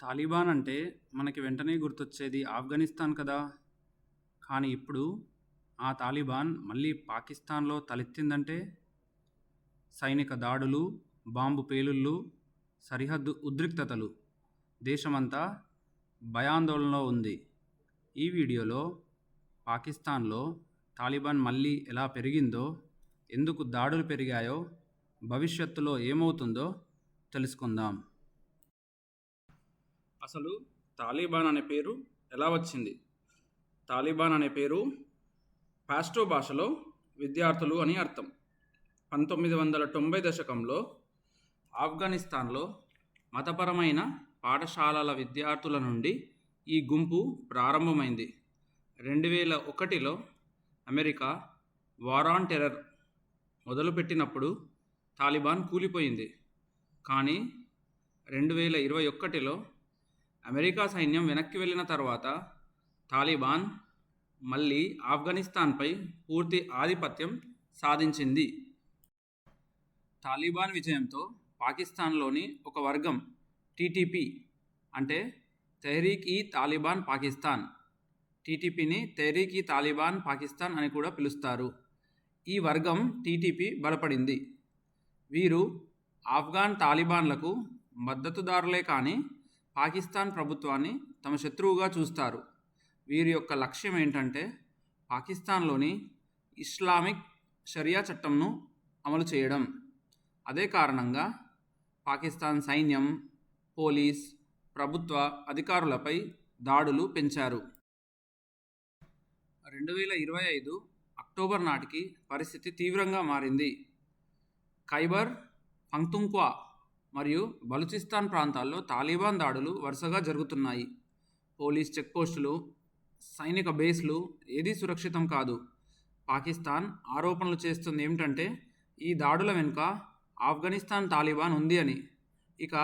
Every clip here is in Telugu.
తాలిబాన్ అంటే మనకి వెంటనే గుర్తొచ్చేది ఆఫ్ఘనిస్తాన్ కదా. కానీ ఇప్పుడు ఆ తాలిబాన్ మళ్ళీ పాకిస్తాన్లో తలెత్తిందంటే సైనిక దాడులు బాంబు పేలుళ్ళు సరిహద్దు ఉద్రిక్తతలు. దేశమంతా భయాందోళనలో ఉంది. ఈ వీడియోలో పాకిస్తాన్లో తాలిబాన్ మళ్ళీ ఎలా పెరిగిందో ఎందుకు దాడులు పెరిగాయో భవిష్యత్తులో ఏమవుతుందో తెలుసుకుందాం. అసలు తాలిబాన్ అనే పేరు ఎలా వచ్చింది? తాలిబాన్ అనే పేరు పాస్టో భాషలో విద్యార్థులు అని అర్థం. పంతొమ్మిది వందల తొంభై దశకంలో ఆఫ్ఘనిస్తాన్లో మతపరమైన పాఠశాలల విద్యార్థుల నుండి ఈ గుంపు ప్రారంభమైంది. రెండు వేల ఒకటిలో అమెరికా వార్ ఆన్ టెర్రర్ మొదలుపెట్టినప్పుడు తాలిబాన్ కూలిపోయింది. కానీ రెండు వేల ఇరవై ఒకటిలో అమెరికా సైన్యం వెనక్కి వెళ్ళిన తర్వాత తాలిబాన్ మళ్ళీ ఆఫ్ఘనిస్తాన్పై పూర్తి ఆధిపత్యం సాధించింది. తాలిబాన్ విజయంతో పాకిస్తాన్లోని ఒక వర్గం టీటీపీ అంటే తెహ్రీక్ ఈ తాలిబాన్ పాకిస్తాన్. టీటీపీని తెహ్రీక్ ఈ తాలిబాన్ పాకిస్తాన్ అని కూడా పిలుస్తారు. ఈ వర్గం టీటీపీ బలపడింది. వీరు ఆఫ్ఘాన్ తాలిబాన్లకు మద్దతుదారులే కానీ పాకిస్తాన్ ప్రభుత్వాన్ని తమ శత్రువుగా చూస్తారు. వీరి యొక్క లక్ష్యం ఏంటంటే పాకిస్తాన్లోని ఇస్లామిక్ షరియా చట్టంను అమలు చేయడం. అదే కారణంగా పాకిస్తాన్ సైన్యం పోలీస్ ప్రభుత్వ అధికారులపై దాడులు పెంచారు. రెండు వేల ఇరవై ఐదు అక్టోబర్ నాటికి పరిస్థితి తీవ్రంగా మారింది. ఖైబర్ పంక్తుంక్వా మరియు బలూచిస్తాన్ ప్రాంతాల్లో తాలిబాన్ దాడులు వరుసగా జరుగుతున్నాయి. పోలీస్ చెక్పోస్టులు సైనిక బేస్లు ఏదీ సురక్షితం కాదు. పాకిస్తాన్ ఆరోపణలు చేస్తుంది ఏమిటంటే ఈ దాడుల వెనుక ఆఫ్ఘనిస్తాన్ తాలిబాన్ ఉంది అని. ఇక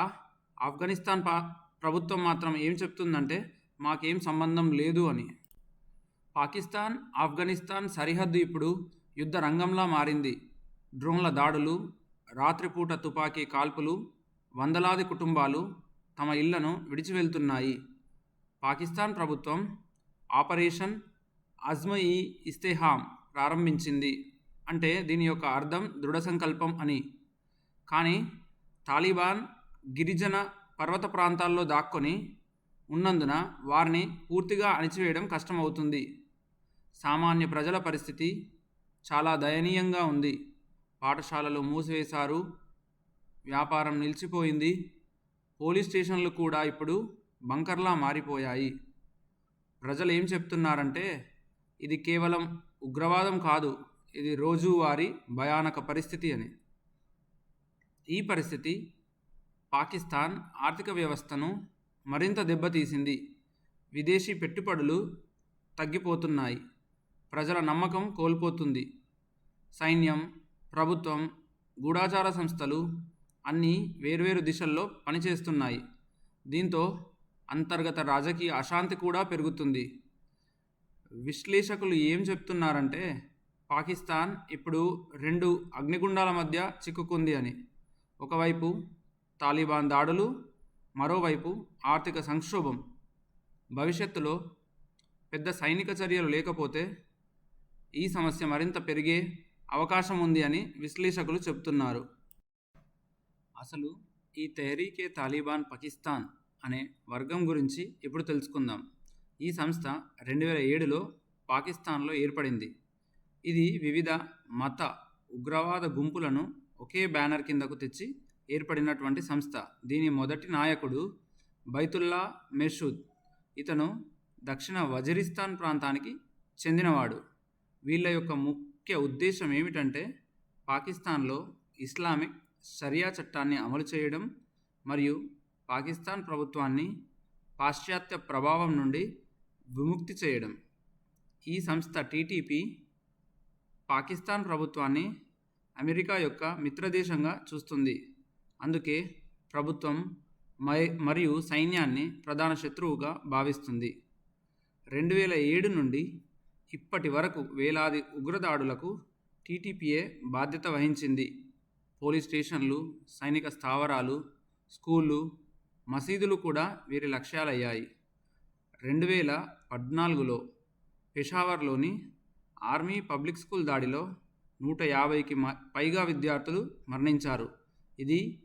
ఆఫ్ఘనిస్తాన్ పా ప్రభుత్వం మాత్రం ఏం చెప్తుందంటే మాకేం సంబంధం లేదు అని. పాకిస్తాన్ ఆఫ్ఘనిస్తాన్ సరిహద్దు ఇప్పుడు యుద్ధ రంగంలా మారింది. డ్రోన్ల దాడులు రాత్రిపూట తుపాకీ కాల్పులు వందలాది కుటుంబాలు తమ ఇళ్ళను విడిచి వెళ్తున్నాయి పాకిస్తాన్ ప్రభుత్వం ఆపరేషన్ అజ్మ ఈ ఇస్తేహాం ప్రారంభించింది అంటే దీని యొక్క అర్థం దృఢ సంకల్పం అని. కానీ తాలిబాన్ గిరిజన పర్వత ప్రాంతాల్లో దాక్కొని ఉన్నందున వారిని పూర్తిగా అణిచివేయడం కష్టమవుతుంది. సామాన్య ప్రజల పరిస్థితి చాలా దయనీయంగా ఉంది. పాఠశాలలు మూసివేశారు వ్యాపారం నిలిచిపోయింది. పోలీస్ స్టేషన్లు కూడా ఇప్పుడు బంకర్లా మారిపోయాయి. ప్రజలు ఏం చెప్తున్నారంటే ఇది కేవలం ఉగ్రవాదం కాదు ఇది రోజువారీ భయానక పరిస్థితి అని. ఈ పరిస్థితి పాకిస్తాన్ ఆర్థిక వ్యవస్థను మరింత దెబ్బతీసింది. విదేశీ పెట్టుబడులు తగ్గిపోతున్నాయి. ప్రజల నమ్మకం కోల్పోతుంది. సైన్యం ప్రభుత్వం గూఢాచార సంస్థలు అన్నీ వేర్వేరు దిశల్లో పనిచేస్తున్నాయి. దీంతో అంతర్గత రాజకీయ అశాంతి కూడా పెరుగుతుంది. విశ్లేషకులు ఏం చెప్తున్నారంటే పాకిస్తాన్ ఇప్పుడు రెండు అగ్నిగుండాల మధ్య చిక్కుకుంది అని. ఒకవైపు తాలిబాన్ దాడులు మరోవైపు ఆర్థిక సంక్షోభం. భవిష్యత్తులో పెద్ద సైనిక చర్యలు లేకపోతే ఈ సమస్య మరింత పెరిగే అవకాశం ఉంది అని విశ్లేషకులు చెబుతున్నారు అసలు ఈ తెహరీకే తాలిబాన్ పాకిస్తాన్ అనే వర్గం గురించి ఇప్పుడు తెలుసుకుందాం. ఈ సంస్థ రెండు వేల ఏడులో పాకిస్తాన్లో ఏర్పడింది. ఇది వివిధ మత ఉగ్రవాద గుంపులను ఒకే బ్యానర్ కిందకు తెచ్చి ఏర్పడినటువంటి సంస్థ. దీని మొదటి నాయకుడు బైతుల్లా మెర్షూద్. ఇతను దక్షిణ వజరిస్తాన్ ప్రాంతానికి చెందినవాడు. వీళ్ళ యొక్క ముఖ్య ఉద్దేశం ఏమిటంటే పాకిస్తాన్లో ఇస్లామిక్ షరియా చట్టాన్ని అమలు చేయడం మరియు పాకిస్తాన్ ప్రభుత్వాన్ని పాశ్చాత్య ప్రభావం నుండి విముక్తి చేయడం. ఈ సంస్థ టీటీపీ పాకిస్తాన్ ప్రభుత్వాన్ని అమెరికా యొక్క మిత్రదేశంగా చూస్తుంది. అందుకే ప్రభుత్వం మరియు సైన్యాన్ని ప్రధాన శత్రువుగా భావిస్తుంది. రెండు వేల ఏడు నుండి ఇప్పటి వరకు వేలాది ఉగ్రదాడులకు టీటీపీఏ బాధ్యత వహించింది. పోలీస్ స్టేషన్లు సైనిక స్థావరాలు స్కూళ్ళు మసీదులు కూడా వీరి లక్ష్యాలయ్యాయి. రెండు వేల పద్నాలుగులో పెషావర్లోని ఆర్మీ పబ్లిక్ స్కూల్ దాడిలో నూట యాభైకి మ పైగా విద్యార్థులు మరణించారు. ఇది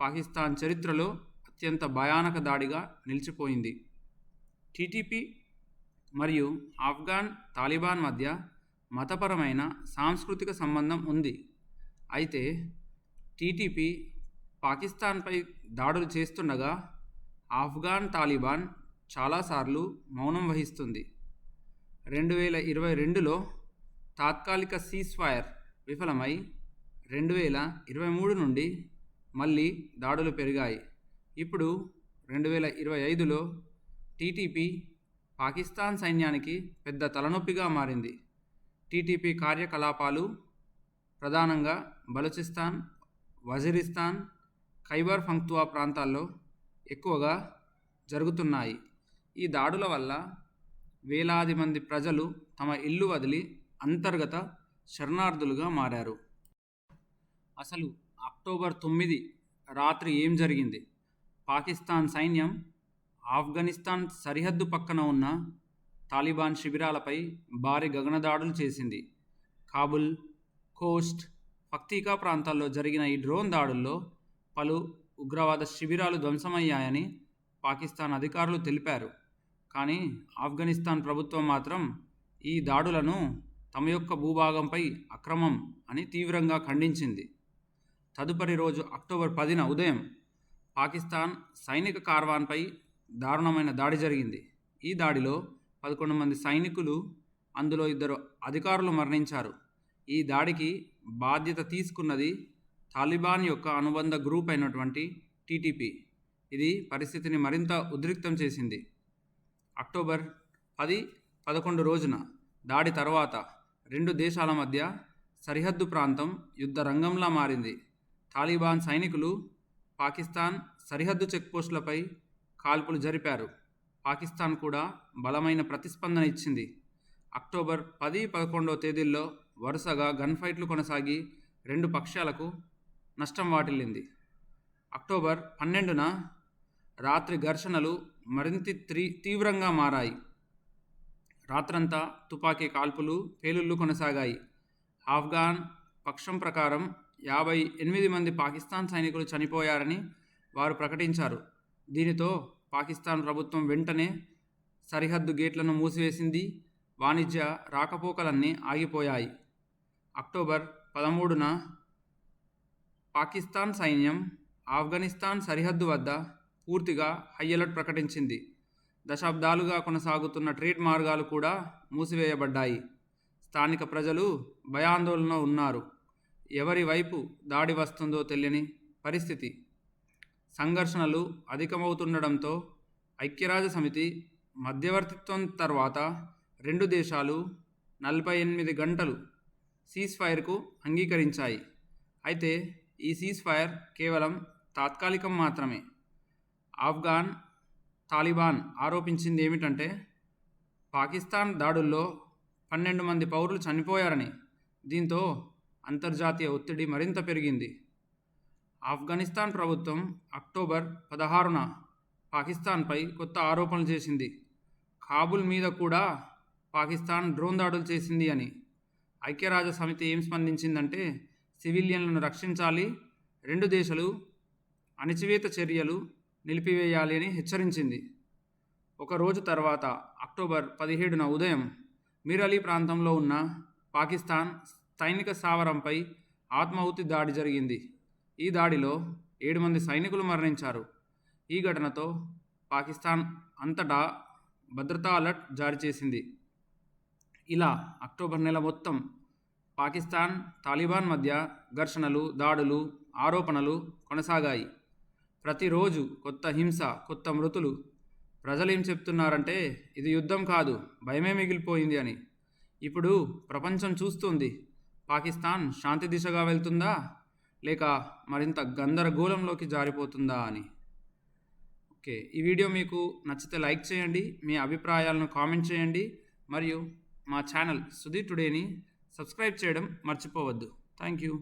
పాకిస్తాన్ చరిత్రలో అత్యంత భయానక దాడిగా నిలిచిపోయింది. టీటీపీ మరియు ఆఫ్ఘాన్ తాలిబాన్ మధ్య మతపరమైన సాంస్కృతిక సంబంధం ఉంది. అయితే టీటీపీ పాకిస్తాన్పై దాడులు చేస్తుండగా ఆఫ్ఘాన్ తాలిబాన్ చాలాసార్లు మౌనం వహిస్తుంది. రెండు వేల ఇరవై రెండులో తాత్కాలిక సీస్ఫైర్ విఫలమై రెండు వేల ఇరవై మూడు నుండి మళ్ళీ దాడులు పెరిగాయి. ఇప్పుడు రెండు వేల ఇరవై ఐదులో టీటీపీ పాకిస్తాన్ సైన్యానికి పెద్ద తలనొప్పిగా మారింది. టీటీపీ కార్యకలాపాలు ప్రధానంగా బలూచిస్తాన్ వజీరిస్తాన్ ఖైబర్ పంక్తువా ప్రాంతాల్లో ఎక్కువగా జరుగుతున్నాయి. ఈ దాడుల వల్ల వేలాది మంది ప్రజలు తమ ఇల్లు వదిలి అంతర్గత శరణార్థులుగా మారారు. అసలు అక్టోబర్ తొమ్మిది రాత్రి ఏం జరిగింది? పాకిస్తాన్ సైన్యం ఆఫ్ఘనిస్తాన్ సరిహద్దు పక్కన ఉన్న తాలిబాన్ శిబిరాలపై భారీ గగనదాడులు చేసింది. కాబుల్ కోస్ట్ పక్తికా ప్రాంతాల్లో జరిగిన ఈ డ్రోన్ దాడుల్లో పలు ఉగ్రవాద శిబిరాలు ధ్వంసమయ్యాయని పాకిస్తాన్ అధికారులు తెలిపారు. కానీ ఆఫ్ఘనిస్తాన్ ప్రభుత్వం మాత్రం ఈ దాడులను తమ యొక్క భూభాగంపై అక్రమం అని తీవ్రంగా ఖండించింది. తదుపరి రోజు అక్టోబర్ పదిన ఉదయం పాకిస్తాన్ సైనిక కార్వాన్పై దారుణమైన దాడి జరిగింది. ఈ దాడిలో పదకొండు మంది సైనికులు అందులో ఇద్దరు అధికారులు మరణించారు. ఈ దాడికి బాధ్యత తీసుకున్నది తాలిబాన్ యొక్క అనుబంధ గ్రూప్ అయినటువంటి టీటీపీ. ఇది పరిస్థితిని మరింత ఉద్రిక్తం చేసింది. అక్టోబర్ పది పదకొండు రోజున దాడి తర్వాత రెండు దేశాల మధ్య సరిహద్దు ప్రాంతం యుద్ధ రంగంలా మారింది. తాలిబాన్ సైనికులు పాకిస్తాన్ సరిహద్దు చెక్పోస్టులపై కాల్పులు జరిపారు. పాకిస్తాన్ కూడా బలమైన ప్రతిస్పందన ఇచ్చింది. అక్టోబర్ పది పదకొండవ తేదీల్లో వరుసగా గన్ ఫైట్లు కొనసాగి రెండు పక్షాలకు నష్టం వాటిల్లింది. అక్టోబర్ పన్నెండున రాత్రి ఘర్షణలు మరింత త్రీ తీవ్రంగా మారాయి. రాత్రంతా తుపాకీ కాల్పులు పేలుళ్ళు కొనసాగాయి. ఆఫ్ఘాన్ పక్షం ప్రకారం యాభై ఎనిమిది మంది పాకిస్తాన్ సైనికులు చనిపోయారని వారు ప్రకటించారు. దీనితో పాకిస్తాన్ ప్రభుత్వం వెంటనే సరిహద్దు గేట్లను మూసివేసింది వాణిజ్య రాకపోకలన్నీ ఆగిపోయాయి. అక్టోబర్ పదమూడున పాకిస్తాన్ సైన్యం ఆఫ్ఘనిస్తాన్ సరిహద్దు వద్ద పూర్తిగా హై అలర్ట్ ప్రకటించింది. దశాబ్దాలుగా కొనసాగుతున్న ట్రేడ్ మార్గాలు కూడా మూసివేయబడ్డాయి. స్థానిక ప్రజలు భయాందోళన ఉన్నారు. ఎవరి వైపు దాడి వస్తుందో తెలియని పరిస్థితి. సంఘర్షణలు అధికమవుతుండడంతో ఐక్యరాజ్య సమితి మధ్యవర్తిత్వం తర్వాత రెండు దేశాలు నలభై ఎనిమిది గంటలు సీజ్ ఫైర్కు అంగీకరించాయి. అయితే ఈ సీజ్ ఫైర్ కేవలం తాత్కాలికం మాత్రమే. ఆఫ్ఘాన్ తాలిబాన్ ఆరోపించింది ఏమిటంటే పాకిస్తాన్ దాడుల్లో పన్నెండు మంది పౌరులు చనిపోయారని. దీంతో అంతర్జాతీయ ఒత్తిడి మరింత పెరిగింది. ఆఫ్ఘనిస్తాన్ ప్రభుత్వం అక్టోబర్ పదహారున పాకిస్తాన్పై కొత్త ఆరోపణలు చేసింది. కాబుల్ మీద కూడా పాకిస్తాన్ డ్రోన్ దాడులు చేసింది అని. ఐక్యరాజ్య సమితి ఏం స్పందించిందంటే సివిలియన్లను రక్షించాలి రెండు దేశాలు అణిచివేత చర్యలు నిలిపివేయాలి అని హెచ్చరించింది. ఒక రోజు తర్వాత అక్టోబర్ పదిహేడున ఉదయం మీరలీ ప్రాంతంలో ఉన్న పాకిస్తాన్ సైనిక స్థావరంపై ఆత్మాహుతి దాడి జరిగింది. ఈ దాడిలో ఏడు మంది సైనికులు మరణించారు. ఈ ఘటనతో పాకిస్తాన్ అంతటా భద్రతా అలర్ట్ జారీ చేసింది. ఇలా అక్టోబర్ నెల మొత్తం పాకిస్తాన్ తాలిబాన్ మధ్య ఘర్షణలు దాడులు ఆరోపణలు కొనసాగాయి. ప్రతిరోజు కొత్త హింస కొత్త మృతులు. ప్రజలు ఏం చెప్తున్నారంటే ఇది యుద్ధం కాదు భయమే మిగిలిపోయింది అని. ఇప్పుడు ప్రపంచం చూస్తుంది. పాకిస్తాన్ శాంతి దిశగా వెళ్తుందా? లేక మరింత గందరగోళంలోకి జారిపోతుందా అని. ఓకే ఈ వీడియో మీకు నచ్చితే లైక్ చేయండి మీ అభిప్రాయాలను కామెంట్ చేయండి మరియు మా ఛానల్ సుధీ టుడేని సబ్స్క్రైబ్ చేయడం మర్చిపోవద్దు. Thank you